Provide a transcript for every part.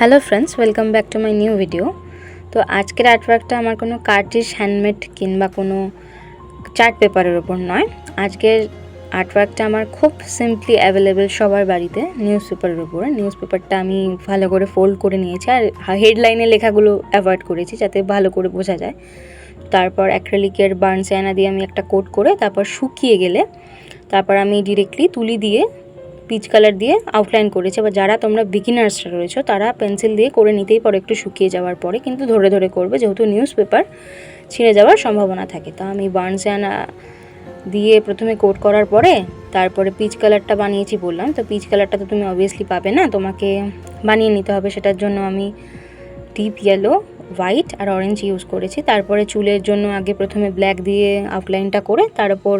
Hello friends, welcome back to my new video. তো আজকের আর্টওয়ার্কটা আমার কোনো কার্টিস হ্যান্ডমেড কিংবা কোনো চার্ট পেপারের ওপর নয়। আজকের আর্টওয়ার্কটা আমার খুব সিম্পলি অ্যাভেলেবেল সবার বাড়িতে, নিউজ পেপারের উপরে নিউজ পেপারটা আমি ভালো করে ফোল্ড করে নিয়েছি আর হেডলাইনে লেখাগুলো অ্যাভয়েড করেছি যাতে ভালো করে বোঝা যায়। তারপর অ্যাক্রেলিকের বার্ন চায়না দিয়ে আমি একটা কোট করে তারপর শুকিয়ে গেলে তারপর আমি ডিরেক্টলি তুলি দিয়ে পিচ কালার দিয়ে আউটলাইন করেছে, বা যারা তোমরা বিগিনার্সরা রয়েছো, তারা পেন্সিল দিয়ে করে নিতেই পারো একটু শুকিয়ে যাওয়ার পরে, কিন্তু ধরে ধরে করবে, যেহেতু নিউজ পেপার ছিঁড়ে যাওয়ার সম্ভাবনা থাকে। তা আমি বার্নস বার্নসানা দিয়ে প্রথমে কোট করার পরে, তারপরে পিচ কালারটা বানিয়েছি বললাম, তো পিচ কালারটা তো তুমি অবভিয়াসলি পাবে না, তোমাকে বানিয়ে নিতে হবে, সেটার জন্য আমি ডিপ ইয়েলো হোয়াইট আর অরেঞ্জ ইউজ করেছি। তারপরে চুলের জন্য আগে প্রথমে ব্ল্যাক দিয়ে আউটলাইনটা করে তার উপর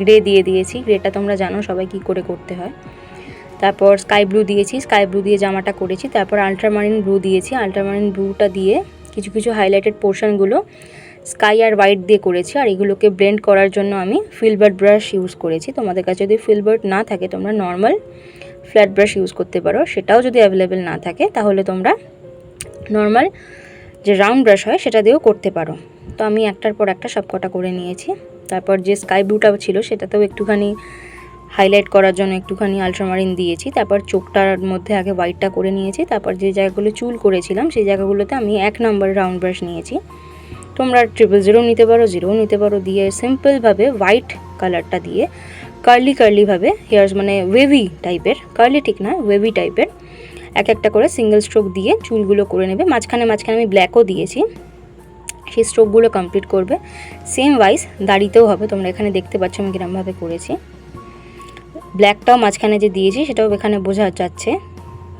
গ্রে দিয়ে দিয়েছি। গ্রেটা তোমরা জানো সবাই কী করে করতে হয়। তারপর স্কাই ব্লু দিয়েছি স্কাই ব্লু দিয়ে জামাটা করেছি, তারপর আলট্রামারিন ব্লু দিয়েছি আলট্রামারিন ব্লুটা দিয়ে কিছু কিছু হাইলাইটেড পোর্শনগুলো স্কাই আর হোয়াইট দিয়ে করেছি, আর এগুলোকে ব্লেন্ড করার জন্য আমি ফিলবার্ড ব্রাশ ইউজ করেছি। তোমাদের কাছে যদি ফিলবার্ড না থাকে, তোমরা নর্মাল ফ্ল্যাট ব্রাশ ইউজ করতে পারো, সেটাও যদি অ্যাভেলেবেল না থাকে, তাহলে তোমরা নর্মাল যে রাউন্ড ব্রাশ হয়, সেটা দিয়েও করতে পারো। তো আমি একটার পর একটা সব কটা করে নিয়েছি। তারপর যে স্কাই ব্লুটা ছিল, সেটাতেও একটুখানি হাইলাইট করার জন্য একটুখানি আলট্রামারিন দিয়েছি, তারপর চোখটার মধ্যে আগে হোয়াইটটা করে নিয়েছি, তারপর যে জায়গাগুলো চুল করেছিলাম, সেই জায়গাগুলোতে আমি এক নম্বর রাউন্ড ব্রাশ নিয়েছি। তোমরা ট্রিপল জিরো নিতে পারো জিরো নিতে পারো, দিয়ে সিম্পলভাবে হোয়াইট কালারটা দিয়ে কার্লি কার্লিভাবে হেয়ার্স মানে ওয়েভি টাইপের কার্লি ঠিক না ওয়েভি টাইপের এক একটা করে সিঙ্গেল স্ট্রোক দিয়ে চুলগুলো করে নেবে। মাঝখানে মাঝখানে আমি ব্ল্যাকও দিয়েছি। সেই স্ট্রোকগুলো কমপ্লিট করবে। সেম ওয়াইজ দাড়িতেও হবে, তোমরা এখানে দেখতে পাচ্ছ আমি কিরমভাবে করেছি। ব্ল্যাকটাও মাঝখানে যে দিয়েছি, সেটাও এখানে বোঝা যাচ্ছে।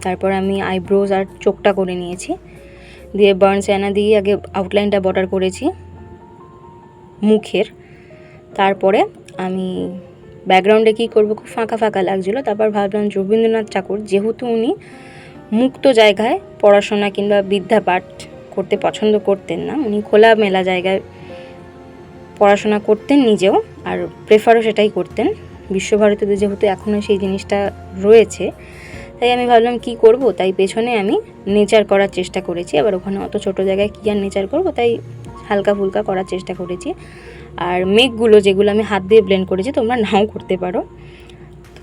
তারপর আমি আইব্রোজ আর চোখটা করে নিয়েছি। দিয়ে বার্ন স্যানা দিয়ে আগে আউটলাইনটা বর্ডার করেছি মুখের। তারপরে আমি ব্যাকগ্রাউন্ডে কী করব, খুব ফাঁকা ফাঁকা লাগছিল। তারপর ভাবলাম রবীন্দ্রনাথ ঠাকুর, যেহেতু উনি মুক্ত জায়গায় পড়াশোনা কিংবা বিদ্যাপাঠ করতে পছন্দ করতেন না, উনি খোলা মেলা জায়গায় পড়াশোনা করতেন নিজেও, আর প্রেফারও সেটাই করতেন। বিশ্বভারতীতে যেহেতু এখনও সেই জিনিসটা রয়েছে, তাই আমি ভাবলাম কি করব? তাই পেছনে আমি নেচার করার চেষ্টা করেছি। আবার ওখানে অত ছোট জায়গায় কী আর নেচার করব? তাই হালকা ফুলকা করার চেষ্টা করেছি। আর মেঘগুলো যেগুলো আমি হাত দিয়ে ব্লেন্ড করেছি, তোমরা নাও করতে পারো।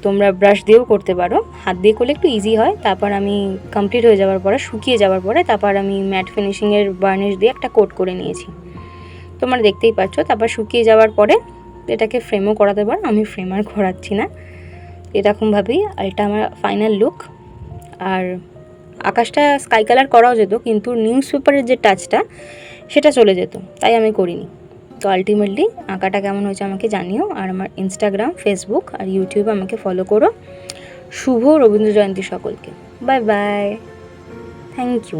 তোমরা ব্রাশ দিয়েও করতে পারো। হাত দিয়ে করলে একটু ইজি হয়। তারপর আমি কমপ্লিট হয়ে যাওয়ার পরে, শুকিয়ে যাওয়ার পরে, তারপর আমি ম্যাট ফিনিশিংয়ের বার্নিশ দিয়ে একটা কোট করে নিয়েছি। তোমরা দেখতেই পাচ্ছ। তারপর শুকিয়ে যাওয়ার পরে এটাকে ফ্রেমও করাতে পারো। আমি ফ্রেম আর করাচ্ছি না। এরকমভাবেই আর এটা আমার ফাইনাল লুক আর আকাশটা স্কাই কালার করাও যেত, কিন্তু নিউজ পেপারের যে টাচটা সেটা চলে যেত। তাই আমি করিনি। তো আলটিমেটলি আঁকাটা কেমন হয়েছে আমাকে জানিও। আর আমার ইনস্টাগ্রাম ফেসবুক আর ইউটিউবে আমাকে ফলো করো। শুভ রবীন্দ্র জয়ন্তী সকলকে। Bye bye thank you